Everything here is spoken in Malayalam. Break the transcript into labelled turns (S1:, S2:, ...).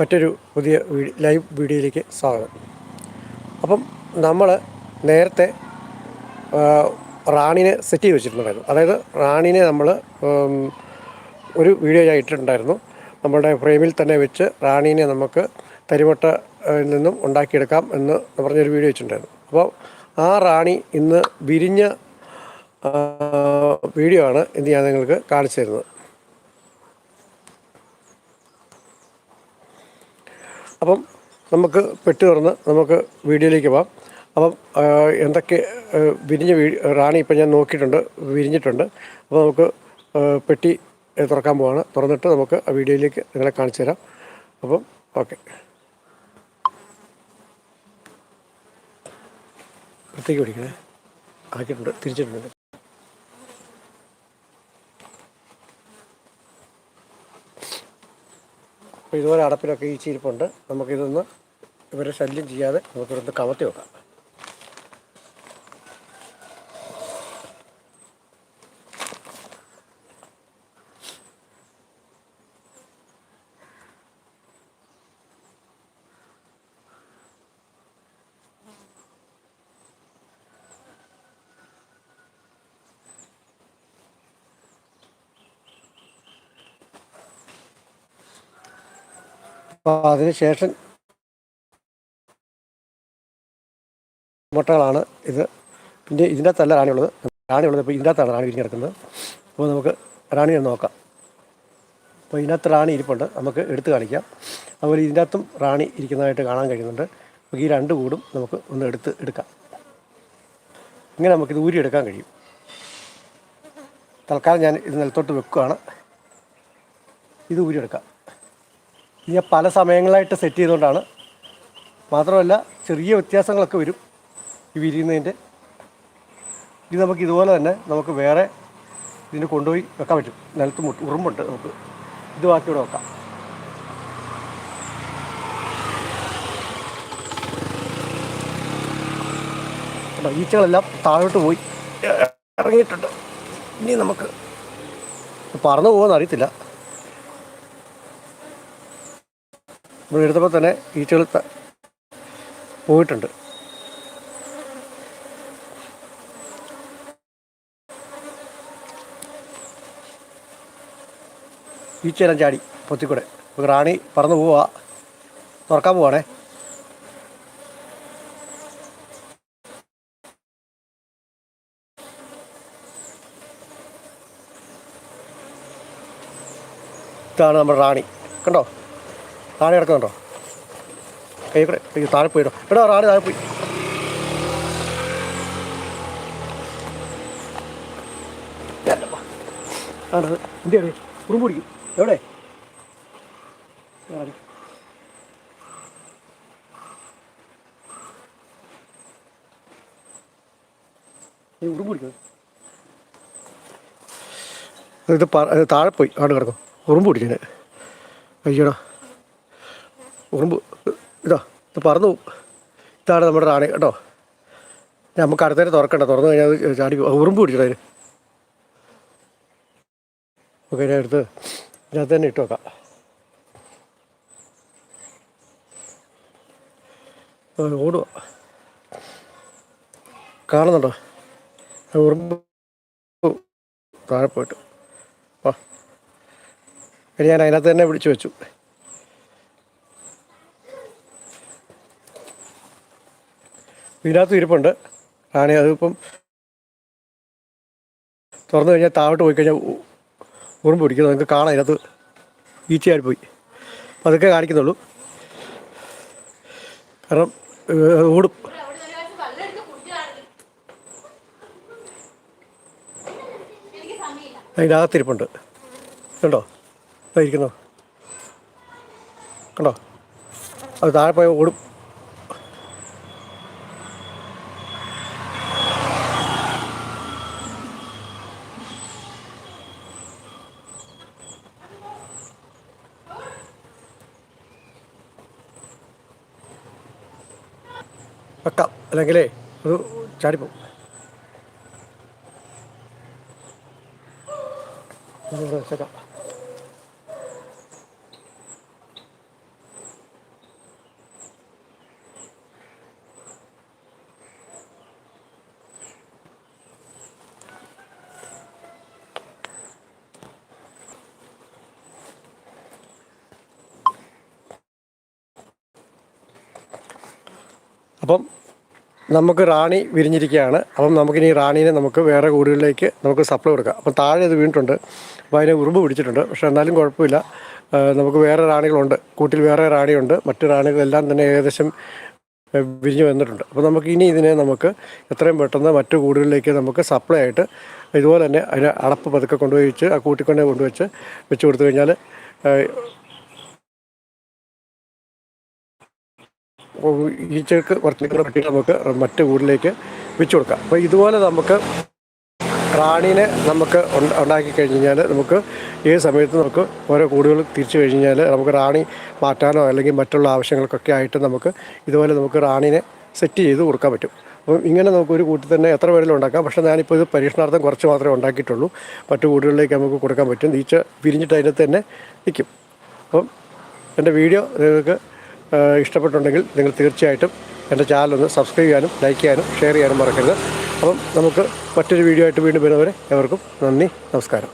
S1: മറ്റൊരു പുതിയ ലൈവ് വീഡിയോയിലേക്ക് സ്വാഗതം. അപ്പം നമ്മൾ നേരത്തെ റാണിനെ സെറ്റ് ചെയ്ത് വെച്ചിട്ടുണ്ടായിരുന്നു. അതായത് റാണിനെ നമ്മൾ ഒരു വീഡിയോ ഞാൻ ഇട്ടിട്ടുണ്ടായിരുന്നു. നമ്മുടെ ഫ്രെയിമിൽ തന്നെ വെച്ച് റാണീനെ നമുക്ക് തരിവട്ട ആ, നിന്നും ഉണ്ടാക്കിയെടുക്കാം എന്ന് പറഞ്ഞൊരു വീഡിയോ വെച്ചിട്ടുണ്ടായിരുന്നു. അപ്പോൾ ആ റാണി ഇന്ന് വിരിഞ്ഞ വീഡിയോ ആണ് ഇന്ന് ഞാൻ നിങ്ങൾക്ക് കാണിച്ചു തരുന്നത്. അപ്പം നമുക്ക് പെട്ടി തുറന്ന് നമുക്ക് വീഡിയോയിലേക്ക് പോവാം അപ്പം എന്തൊക്കെ വിരിഞ്ഞ വീ റാണി ഇപ്പം ഞാൻ നോക്കിയിട്ടുണ്ട് വിരിഞ്ഞിട്ടുണ്ട്. അപ്പോൾ നമുക്ക് പെട്ടി തുറക്കാൻ പോവാണ്. തുറന്നിട്ട് നമുക്ക് ആ വീഡിയോയിലേക്ക് നിങ്ങളെ കാണിച്ചു തരാം. അപ്പം ഓക്കെ. പുറത്തേക്ക് പിടിക്കണേ. ആക്കിയിട്ടുണ്ട് തിരിച്ചിട്ടുണ്ട്. അപ്പോൾ ഇതുപോലെ അടപ്പിലൊക്കെ ഈ ചീരിപ്പുണ്ട്. നമുക്കിതൊന്ന് ഇവരെ ശല്യം ചെയ്യാതെ നമുക്കിതൊന്ന് കമത്തി വെക്കാം. അപ്പോൾ അതിനുശേഷം മുട്ടകളാണ് ഇത്. പിന്നെ ഇതിന്റെ അകത്തല്ല റാണിയുള്ളത്. റാണിയുള്ളത് ഇപ്പോൾ ഇതിന്റെ അകത്താണ് റാണി വിരിഞ്ഞ് കിടക്കുന്നത് അപ്പോൾ നമുക്ക് റാണി ഒന്ന് നോക്കാം. അപ്പോൾ ഇതിനകത്ത് റാണി ഇരിപ്പുണ്ട്. നമുക്ക് എടുത്ത് കാണിക്കാം. അതുപോലെ ഇതിന്റെ അകത്തും റാണി ഇരിക്കുന്നതായിട്ട് കാണാൻ കഴിയുന്നുണ്ട്. അപ്പോൾ ഈ രണ്ട് കൂടും നമുക്ക് ഒന്ന് എടുത്ത് എടുക്കാം. ഇങ്ങനെ നമുക്കിത് ഊരിയെടുക്കാൻ കഴിയും. തൽക്കാലം ഞാൻ ഇത് നിലത്തോട്ട് വെക്കുകയാണ്. ഇത് ഊരിയെടുക്കാം. ഞാൻ പല സമയങ്ങളായിട്ട് സെറ്റ് ചെയ്തുകൊണ്ടാണ്. മാത്രമല്ല ചെറിയ വ്യത്യാസങ്ങളൊക്കെ വരും ഈ വിരിയുന്നതിന്റെ. ഇത് നമുക്ക് ഇതുപോലെ തന്നെ നമുക്ക് വേറെ ഇതിന് കൊണ്ടുപോയി വെക്കാൻ പറ്റും. നിലത്ത് മുട്ട് ഉറുമ്പുണ്ട് നമുക്ക്. ഇത് ബാക്കി ഇവിടെ വെക്കാം. കണ്ടോ, ഈച്ചകളെല്ലാം താഴോട്ട് പോയി. ഇറങ്ങിയിട്ടുണ്ട്. ഇനി നമുക്ക് പറന്നു പോകുമെന്ന് അറിയത്തില്ല. ഇവിടെ തന്നെ ഈച്ചകൾ പോയിട്ടുണ്ട്. ഈച്ചയെല്ലാം ചാടി പൊത്തിക്കൂടെ. ഇപ്പോൾ റാണി പറന്നു പോവാ. തുറക്കാൻ പോവാണേ. ഇതാണ് നമ്മുടെ റാണി. കണ്ടോ? റാണി കിടക്കുന്നുണ്ടോ? കൈ താഴെ പോയിടോ എടോ ആട് താഴെ പോയി. ആണത് എവിടെ? പിടിക്കുന്നത് ഇത് താഴെ പോയി ആട് കിടക്കും. ഉറുമ്പ് പിടിച്ചതിന് അയ്യടാ. ഉറുമ്പ്. ഇതോ ഇത് പറന്നു പോകും ഇതാണ് നമ്മുടെ റാണി കേട്ടോ. നമുക്ക് അടുത്തേക്ക് തുറക്കണ്ട തുറന്നു കഴിഞ്ഞാൽ ചാടി. ഉറുമ്പ് അതിന്. ഓക്കെ ഞാൻ എടുത്ത് ഇതിനകത്ത് തന്നെ ഇട്ട് വെക്കാം. ഓടുക കാണുന്നുണ്ടോ? ഉറുമ്പ് താഴെ പോയിട്ട്. വാ. ഇനി ഞാൻ അതിനകത്ത് തന്നെ പിടിച്ചു വെച്ചു. ഇതിനകത്ത് ഇരിപ്പുണ്ട്. റാണി അതിപ്പം തുറന്നു കഴിഞ്ഞാൽ താഴോട്ട് പോയി കഴിഞ്ഞാൽ ഉറുമ്പ് പിടിക്കുന്നത് നിങ്ങൾക്ക് കാണാം. ഇതിനകത്ത് ഈച്ചയായി പോയി. അപ്പം അതൊക്കെ കാണിക്കുന്നുള്ളൂ. കാരണം ഓടും. അതിനകത്തിരിപ്പുണ്ട് കണ്ടോ? ഇരിക്കുന്നു. കണ്ടോ? അത് താഴെ പോയി ഓടും. വെക്കാം അല്ലെങ്കിലേ ഒരു ചാടിപ്പോവും വെച്ചേക്കാം. അപ്പം നമുക്ക് റാണി വിരിഞ്ഞിരിക്കുകയാണ്. അപ്പം നമുക്കിനി റാണീനെ നമുക്ക് വേറെ കൂടുകളിലേക്ക് നമുക്ക് സപ്ലൈ കൊടുക്കാം. അപ്പം താഴെ അത് വീണിട്ടുണ്ട്. അപ്പോൾ അതിനെ ഉറുമ്പ് പിടിച്ചിട്ടുണ്ട്. പക്ഷേ എന്നാലും കുഴപ്പമില്ല. നമുക്ക് വേറെ റാണികളുണ്ട്. കൂട്ടിൽ വേറെ റാണിയുണ്ട്. മറ്റു റാണികളെല്ലാം തന്നെ ഏകദേശം വിരിഞ്ഞു വന്നിട്ടുണ്ട്. അപ്പോൾ നമുക്ക് ഇനി ഇതിനെ നമുക്ക് എത്രയും പെട്ടെന്ന് മറ്റു കൂടുകളിലേക്ക് നമുക്ക് സപ്ലൈ ആയിട്ട് ഇതുപോലെ തന്നെ അതിന് അടപ്പ് പതുക്കെ കൊണ്ടുപോയി വെച്ച് ആ കൂട്ടിക്കൊണ്ടേ കൊണ്ടുവച്ച് വെച്ച് കൊടുത്തു കഴിഞ്ഞാൽ ഈച്ചക്ക് കുറച്ച് പറ്റി നമുക്ക് മറ്റു കൂടിലേക്ക് വെച്ചു കൊടുക്കാം. അപ്പോൾ ഇതുപോലെ നമുക്ക് റാണീനെ നമുക്ക് ഉണ്ട- ഉണ്ടാക്കി കഴിഞ്ഞ് കഴിഞ്ഞാൽ നമുക്ക് ഏത് സമയത്ത് നമുക്ക് ഓരോ കൂടുകൾ തിരിച്ചു കഴിഞ്ഞ് കഴിഞ്ഞാൽ നമുക്ക് റാണി മാറ്റാനോ അല്ലെങ്കിൽ മറ്റുള്ള ആവശ്യങ്ങൾക്കൊക്കെ ആയിട്ട് നമുക്ക് ഇതുപോലെ നമുക്ക് റാണീനെ സെറ്റ് ചെയ്ത് കൊടുക്കാൻ പറ്റും. അപ്പം ഇങ്ങനെ നമുക്ക് ഒരു കൂട്ടിൽ തന്നെ എത്ര പേരിലും ഉണ്ടാക്കാം. പക്ഷേ ഞാനിപ്പോൾ ഇത് പരീക്ഷണാർത്ഥം കുറച്ച് മാത്രമേ ഉണ്ടാക്കിയിട്ടുള്ളൂ. മറ്റു കൂടുകളിലേക്ക് നമുക്ക് കൊടുക്കാൻ പറ്റും. ഈച്ച പിരിഞ്ഞിട്ട് അതിനകത്ത് തന്നെ നിൽക്കും. അപ്പം എന്റെ വീഡിയോ നിങ്ങൾക്ക് ഇഷ്ടപ്പെട്ടുണ്ടെങ്കിൽ നിങ്ങൾ തീർച്ചയായിട്ടും എന്റെ ചാനലൊന്ന് സബ്സ്ക്രൈബ് ചെയ്യാനും ലൈക്ക് ചെയ്യാനും ഷെയർ ചെയ്യാനും മറക്കരുത്. അപ്പം നമുക്ക് മറ്റൊരു വീഡിയോ ആയിട്ട് വീണ്ടും വരുന്നവരെ എവർക്കും നന്ദി നമസ്കാരം.